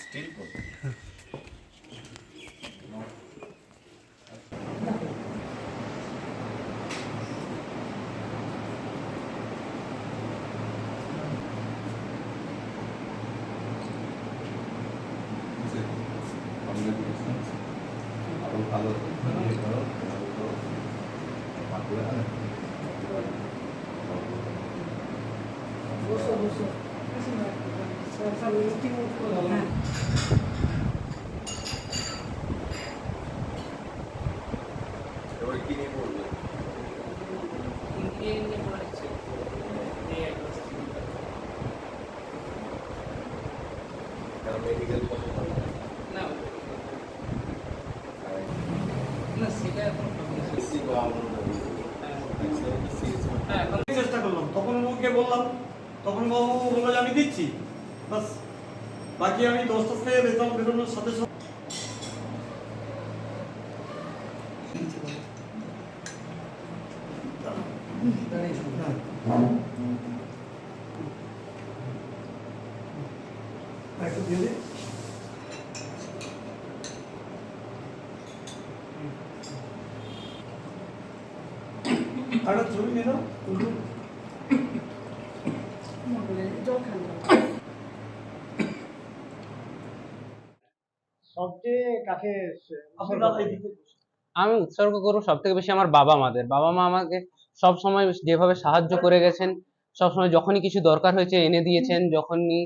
Still করবে আরও ভালো মেডিকেল না। না সেটা এখন চেষ্টা করলাম তখন বাবুকে বললাম, তখন বাবু বলল আমি দিচ্ছি বাস বাকি আমি দশটা থেকে রেজাল্ট বেরোনোর সাথে সাথে একটু ছবি নিয়ে দাও জল খান। সবচেয়ে কাকে। আমি উৎসর্গ করব সব থেকে বেশি আমার বাবা মাদের বাবা মা আমাকে সব সময় যেভাবে সাহায্য করে গেছেন সব সময় যখনই কিছু দরকার হয়েছে এনে দিয়েছেন যখনই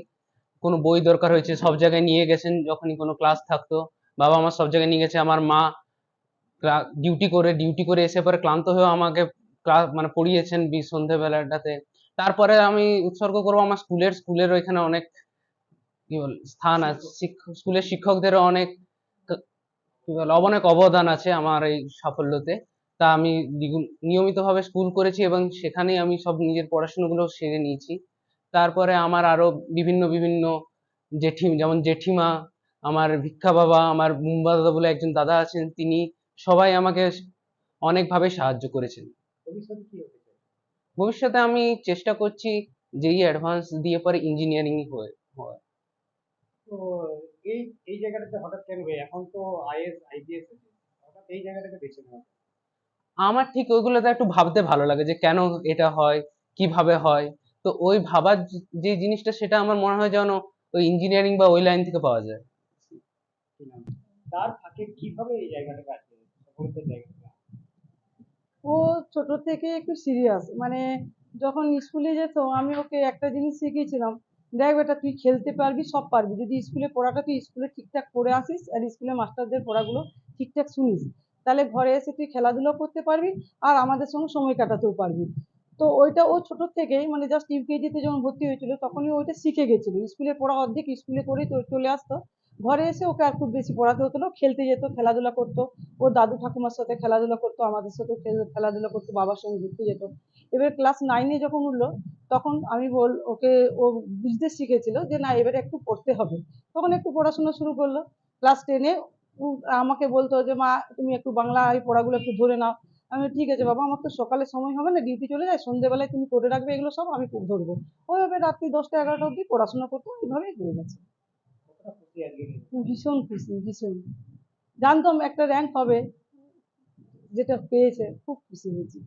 কোনো বই দরকার হয়েছে সব জায়গায় নিয়ে গেছেন যখনই কোনো ক্লাস থাকতো বাবা আমার সব জায়গায় নিয়ে গেছে আমার মা ডিউটি করে ডিউটি করে এসে পরে ক্লান্ত হয়েও আমাকে ক্লাস মানে পড়িয়েছেন বি সন্ধ্যেবেলাটাতে তারপরে আমি উৎসর্গ করব আমার স্কুলের স্কুলের ওইখানে অনেক কি বল স্থান আছে স্কুলের শিক্ষকদেরও অনেক কি বলে অনেক অবদান আছে আমার এই সাফল্যতে। তা আমি দ্বিগুণ নিয়মিতভাবে স্কুল করেছি এবং সেখানেই আমি সব নিজের পড়াশোনাগুলো সেরে নিয়েছি। তারপরে আমার আরও বিভিন্ন বিভিন্ন জেঠি যেমন জেঠিমা আমার ভিক্ষা বাবা আমার মুম্বা দাদা বলে একজন দাদা আছেন তিনি সবাই আমাকে অনেকভাবে সাহায্য করেছেন। ভবিষ্যতে আমি চেষ্টা করছি যেই অ্যাডভান্স দিয়ে পরে ইঞ্জিনিয়ারিং হয়ে তো এই এই জায়গাটাতে হঠাৎ কেন গিয়ে? এখন তো আইএস আইপিএস হঠাৎ এই জায়গাটাতে বেছে নেওয়া আমার ঠিক ওইগুলোতে একটু ভাবতে ভালো লাগে যে কেন এটা হয় কীভাবে হয়? তো ওই ভাবার যে- জিনিসটা সেটা আমার মনে হয় যেন ওই ইঞ্জিনিয়ারিং বা ওই লাইন থেকে পাওয়া যায়। তার ফাঁকে কীভাবে এই সফলতার জায়গাটা? ও ছোট থেকে একটু সিরিয়াস মানে যখন স্কুলে যেত আমি ওকে একটা জিনিস শিখিয়েছিলাম। দেখ বেটা, তুই খেলতে পারবি, সব পারবি। যদি স্কুলে পড়াটা তুই স্কুলে ঠিকঠাক করে আসিস আর স্কুলে মাস্টারদের পড়াগুলো ঠিকঠাক শুনিস, তাহলে ঘরে এসে তুই খেলাধুলো করতে পারবি আর আমাদের সঙ্গে সময় কাটাতেও পারবি। তো ওইটা ও ছোট থেকেই মানে জাস্ট ইউকেজিতে যখন ভর্তি হয়েছিল, তখনই ওইটা শিখে গেছিল। স্কুলে পড়া অর্ধেক, স্কুলে করেই চলে আসতো। ঘরে এসে ওকে আর খুব বেশি পড়াতে হতো না খেলতে যেত, খেলাধুলা করতো। ও দাদু ঠাকুমার সাথে খেলাধুলা করতো, আমাদের সাথে খেলাধুলা করতো, বাবার সঙ্গে ঘুরতে যেত। এবার ক্লাস নাইনে যখন উঠল তখন আমি বল ওকে ও বুঝতে শিখেছিল যে না এবারে একটু পড়তে হবে। তখন একটু পড়াশোনা শুরু করল। ক্লাস টেনে ও আমাকে বলতো যে মা তুমি একটু বাংলা এই পড়াগুলো একটু ধরে নাও। আমি ঠিক আছে বাবা আমার তো সকালে সময় হবে না ডিউটি চলে যায় সন্ধ্যেবেলায় তুমি করে রাখবে এগুলো সব আমি খুব ধরবো। ওইভাবে রাত্রি দশটা এগারোটা অবধি পড়াশোনা করতো এইভাবেই হয়ে গেছে। ভীষণ খুশি ভীষণ। জানতাম একটা র্যাঙ্ক হবে যেটা পেয়েছে খুব খুশি হয়েছি।